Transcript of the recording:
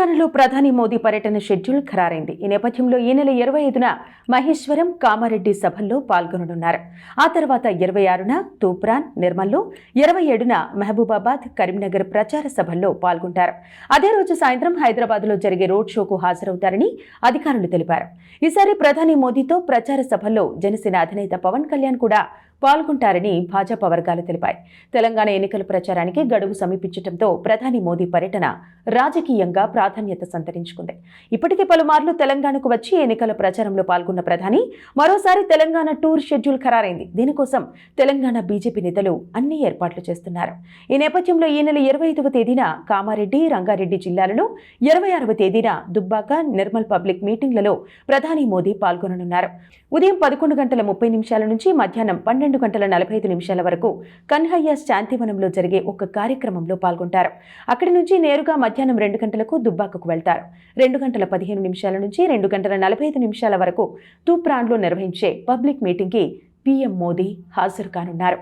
తెలంగాణలో ప్రధాని మోదీ పర్యటన షెడ్యూల్ ఖరారైంది. ఈ నేపథ్యంలో ఈ నెల ఇరవై ఐదున మహేశ్వరం కామారెడ్డి సభల్లో పాల్గొననున్నారు. ఆ తర్వాత ఇరవై ఆరున తూప్రాన్ నిర్మల్లో ఇరవై ఏడున మహబూబాబాద్ కరీంనగర్ ప్రచార సభల్లో పాల్గొంటారు. అదే రోజు సాయంత్రం హైదరాబాద్లో జరిగే రోడ్ షోకు హాజరవుతారని అధికారులు తెలిపారు. ఈసారి ప్రధాని మోదీతో ప్రచార సభల్లో జనసేన అధినేత పవన్ కళ్యాణ్ కూడా పాల్గొంటారని భాజపా వర్గాలు తెలిపాయి. తెలంగాణ ఎన్నికల ప్రచారానికి గడువు సమీపించడంతో ప్రధాని మోదీ పర్యటన రాజకీయంగా ప్రాధాన్యత సంతరించుకుంది. ఇప్పటికే పలుమార్లు తెలంగాణకు వచ్చి ఎన్నికల ప్రచారంలో పాల్గొన్న ప్రధాని మరోసారి తెలంగాణ టూర్ షెడ్యూల్ ఖరారైంది. దీనికోసం తెలంగాణ బీజేపీ నేతలు అన్ని ఏర్పాట్లు చేస్తున్నారు. ఈ నేపథ్యంలో ఈ నెల ఇరవై ఐదవ తేదీన కామారెడ్డి రంగారెడ్డి జిల్లాలలో ఇరవై ఆరవ తేదీన దుబ్బాక నిర్మల్ పబ్లిక్ మీటింగ్లలో ప్రధాని మోదీ పాల్గొననున్నారు. ఉదయం పదకొండు గంటల ముప్పై నిమిషాల నుంచి మధ్యాహ్నం పన్నెండు గంటల నలభై ఐదు నిమిషాల వరకు కన్హయ్య శాంతివనంలో జరిగే ఒక కార్యక్రమంలో పాల్గొంటారు. అక్కడి నుంచి నేరుగా మధ్యాహ్నం రెండు గంటలకు దుబ్బాకకు వెళ్తారు. రెండు గంటల పదిహేను నిమిషాల నుంచి రెండు గంటల నలభై ఐదు నిమిషాల వరకు తూప్రాన్లో నిర్వహించే పబ్లిక్ మీటింగ్కి పీఎం మోదీ హాజరు కానున్నారు.